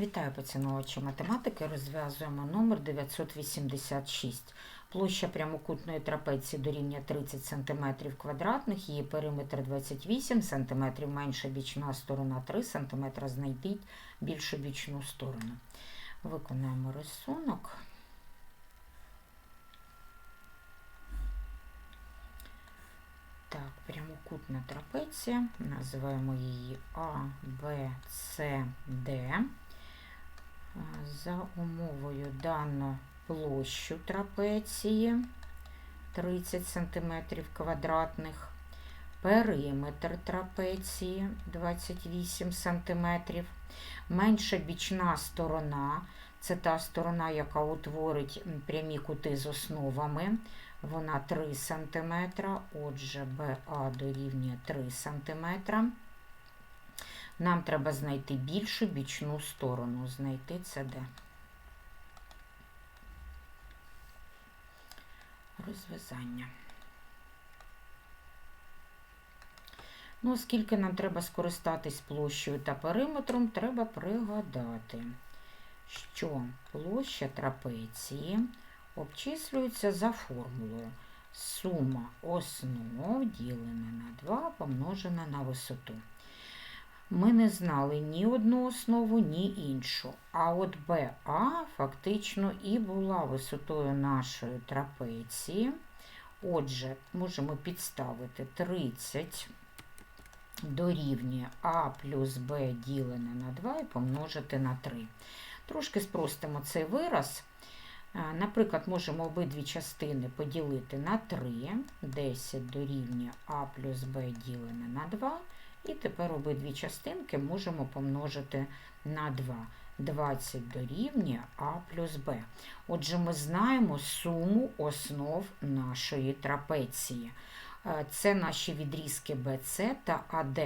Вітаю поціновувачі математики. Розв'язуємо номер 986. Площа прямокутної трапеції дорівнює 30 см квадратних, її периметр 28 см, менша бічна сторона 3 см, знайдіть більшу бічну сторону. Виконаємо рисунок. Так, прямокутна трапеція. Називаємо її А, Б, С, Д. За умовою дано площу трапеції 30 см квадратних, периметр трапеції 28 см, менша бічна сторона це та сторона, яка утворить прямі кути з основами. Вона 3 см, отже, БА дорівнює 3 см. Нам треба знайти більшу бічну сторону, знайти СД. Розв'язання. Ну, оскільки нам треба скористатись площею та периметром, треба пригадати, що площа трапеції обчислюється за формулою сума основ ділена на 2 помножена на висоту. Ми не знали ні одну основу, ні іншу. А от БА фактично і була висотою нашої трапеції. Отже, можемо підставити 30 дорівнює А плюс Б ділене на 2 і помножити на 3. Трошки спростимо цей вираз. Наприклад, можемо обидві частини поділити на 3, 10 дорівнює А плюс Б ділене на 2. І тепер обидві частинки можемо помножити на 2. 20 дорівнює А плюс Б. Отже, ми знаємо суму основ нашої трапеції. Це наші відрізки BC та АД.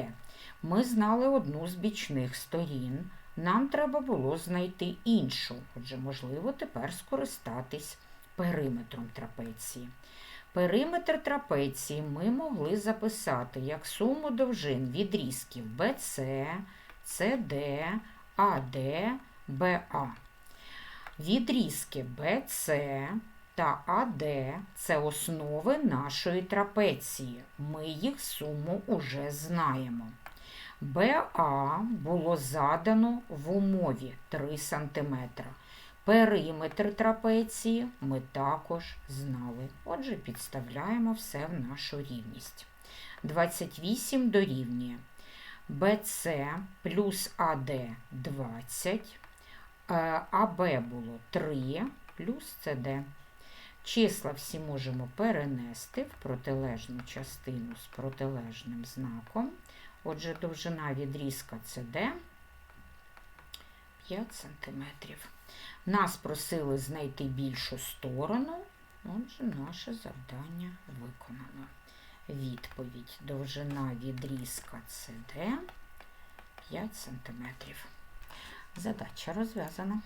Ми знали одну з бічних сторін. Нам треба було знайти іншу. Отже, можливо, тепер скористатись периметром трапеції. Периметр трапеції ми могли записати як суму довжин відрізків BC, CD, AD, BA. Відрізки BC та AD – це основи нашої трапеції. Ми їх суму уже знаємо. БА було задано в умові 3 см. Периметр трапеції ми також знали. Отже, підставляємо все в нашу рівність. 28 дорівнює BC плюс АД 20, АБ було 3 плюс СД. Числа всі можемо перенести в протилежну частину з протилежним знаком. Отже, довжина відрізка CD 5 см. Нас просили знайти більшу сторону, отже, наше завдання виконано. Відповідь довжина відрізка CD 5 см. Задача розв'язана.